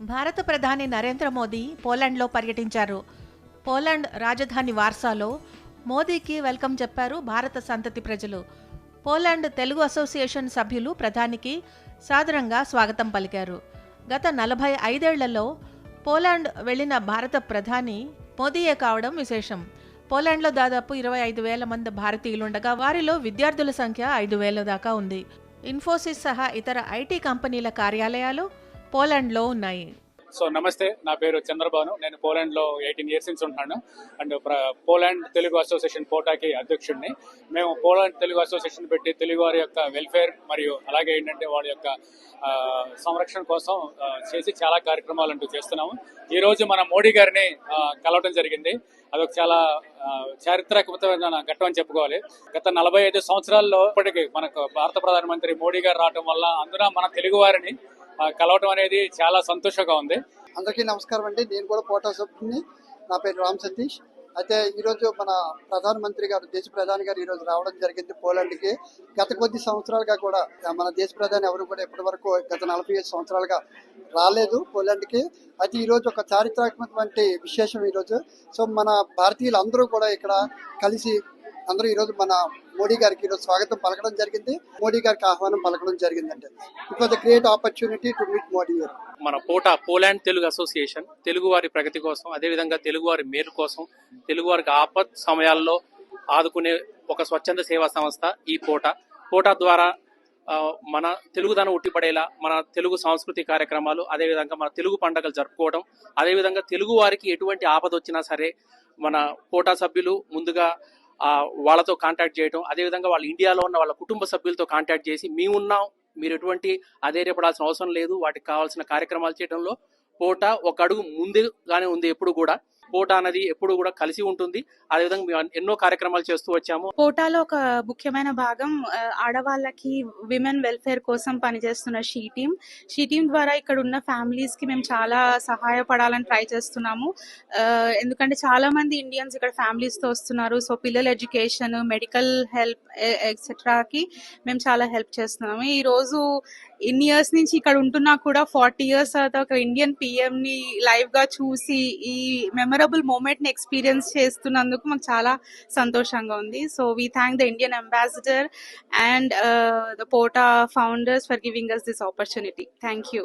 భారత ప్రధాని నరేంద్ర మోదీ పోలాండ్లో పర్యటించారు. పోలాండ్ రాజధాని వార్సాలో మోదీకి వెల్కమ్ చెప్పారు భారత సంతతి ప్రజలు. పోలాండ్ తెలుగు అసోసియేషన్ సభ్యులు ప్రధానికి సాదరంగా స్వాగతం పలికారు. గత నలభై ఐదేళ్ళలో పోలాండ్ వెళ్ళిన భారత ప్రధాని మోదీయే కావడం విశేషం. పోలాండ్లో దాదాపు ఇరవై ఐదు వేల మంది భారతీయులుండగా వారిలో విద్యార్థుల సంఖ్య ఐదు వేల దాకా ఉంది. ఇన్ఫోసిస్ సహా ఇతర ఐటీ కంపెనీల కార్యాలయాలు పోలాండ్లో ఉన్నాయి. సో నమస్తే నా పేరు చంద్రబాను. నేను పోలాండ్లో ఎయిటీన్ ఇయర్స్ నుంచి ఉంటాను అండ్ పోలాండ్ తెలుగు అసోసియేషన్ పోటాకి అధ్యక్షుడిని. మేము పోలాండ్ తెలుగు అసోసియేషన్ పెట్టి తెలుగు వారి యొక్క వెల్ఫేర్ మరియు అలాగే ఏంటంటే వాళ్ళ యొక్క సంరక్షణ కోసం చేసి చాలా కార్యక్రమాలు అంటూ చేస్తున్నాము. ఈ రోజు మన మోడీ గారిని కలవడం జరిగింది. అదొక చాలా చారిత్రకమైన చారిత్రాత్మకమైన ఘట్టం అని చెప్పుకోవాలి. గత నలభై ఐదు సంవత్సరాల్లో ఇప్పటికీ మనకు భారత ప్రధానమంత్రి మోడీ గారు రావడం వల్ల అందున మన తెలుగు వారిని కలవటం అనేది చాలా సంతోషంగా ఉంది. అందరికీ నమస్కారం అండి. నేను కూడా పోటా సభ్యుని నా పేరు రామ్ సతీష్. అయితే ఈరోజు మన ప్రధానమంత్రి గారు దేశ ప్రధాని గారు ఈరోజు రావడం జరిగింది పోలాండ్కి. గత కొద్ది సంవత్సరాలుగా కూడా మన దేశ ప్రధాని ఎవరు కూడా ఇప్పటి వరకు గత నలభై ఐదు సంవత్సరాలుగా రాలేదు పోలాండ్కి. అయితే ఈరోజు ఒక చారిత్రాత్మకమైన విశేషం ఈరోజు. సో మన భారతీయులు అందరూ కూడా ఇక్కడ కలిసి అందరూ ఈరోజు మన మోడీ గారికి ఈరోజు స్వాగతం పలకడం జరిగింది. మోడీ గారికి ఆహ్వానం పలకడం జరిగిందంటే. It was great opportunity to meet Modi garu మన పోటా పోలాండ్ తెలుగు అసోసియేషన్ తెలుగు వారి ప్రగతి కోసం అదేవిధంగా తెలుగు వారి మేలు కోసం తెలుగు వారికి ఆపత్ సమయాల్లో ఆదుకునే ఒక స్వచ్ఛంద సేవా సంస్థ ఈ పోట. పోటా ద్వారా మన తెలుగుదనం ఉట్టిపడేలా మన తెలుగు సాంస్కృతిక కార్యక్రమాలు అదేవిధంగా మన తెలుగు పండుగలు జరుపుకోవడం అదేవిధంగా తెలుగు వారికి ఎటువంటి ఆపద వచ్చినా సరే మన పోటా సభ్యులు ముందుగా వాళ్ళతో కాంటాక్ట్ చేయడం అదేవిధంగా వాళ్ళ ఇండియాలో ఉన్న వాళ్ళ కుటుంబ సభ్యులతో కాంటాక్ట్ చేసి మేమున్నాం మీరు ఎటువంటి అధైర్యపడాల్సిన అవసరం లేదు వాటికి కావాల్సిన కార్యక్రమాలు చేయడంలో పోటా ఒక అడుగు ముందుగానే ఉంది ఎప్పుడు కూడా. పోటా అనేది ఎప్పుడు కూడా కలిసి ఉంటుంది. అదేవిధంగా ఎన్నో కార్యక్రమాలు చేస్తూ వచ్చాము. కోటాలో ఒక ముఖ్యమైన భాగం ఆడవాళ్ళకి విమెన్ వెల్ఫేర్ కోసం పనిచేస్తున్న షీ టీమ్. షీ టీమ్ ద్వారా ఇక్కడ ఉన్న ఫ్యామిలీస్కి మేము చాలా సహాయపడాలని ట్రై చేస్తున్నాము. ఎందుకంటే చాలా మంది ఇండియన్స్ ఇక్కడ ఫ్యామిలీస్తో వస్తున్నారు. సో పిల్లల ఎడ్యుకేషన్ మెడికల్ హెల్ప్ ఎక్సెట్రాకి మేము చాలా హెల్ప్ చేస్తున్నాము. ఈ రోజు ఇన్ని ఇయర్స్ నుంచి ఇక్కడ ఉంటున్నా కూడా ఫార్టీ ఇయర్స్ తర్వాత ఒక ఇండియన్ పిఎం ని లైవ్గా చూసి ఈ మెమరబుల్ మూమెంట్ని ఎక్స్పీరియన్స్ చేస్తున్నందుకు మాకు చాలా సంతోషంగా ఉంది. So we thank the Indian ambassador and the POTA founders for giving us this opportunity thank you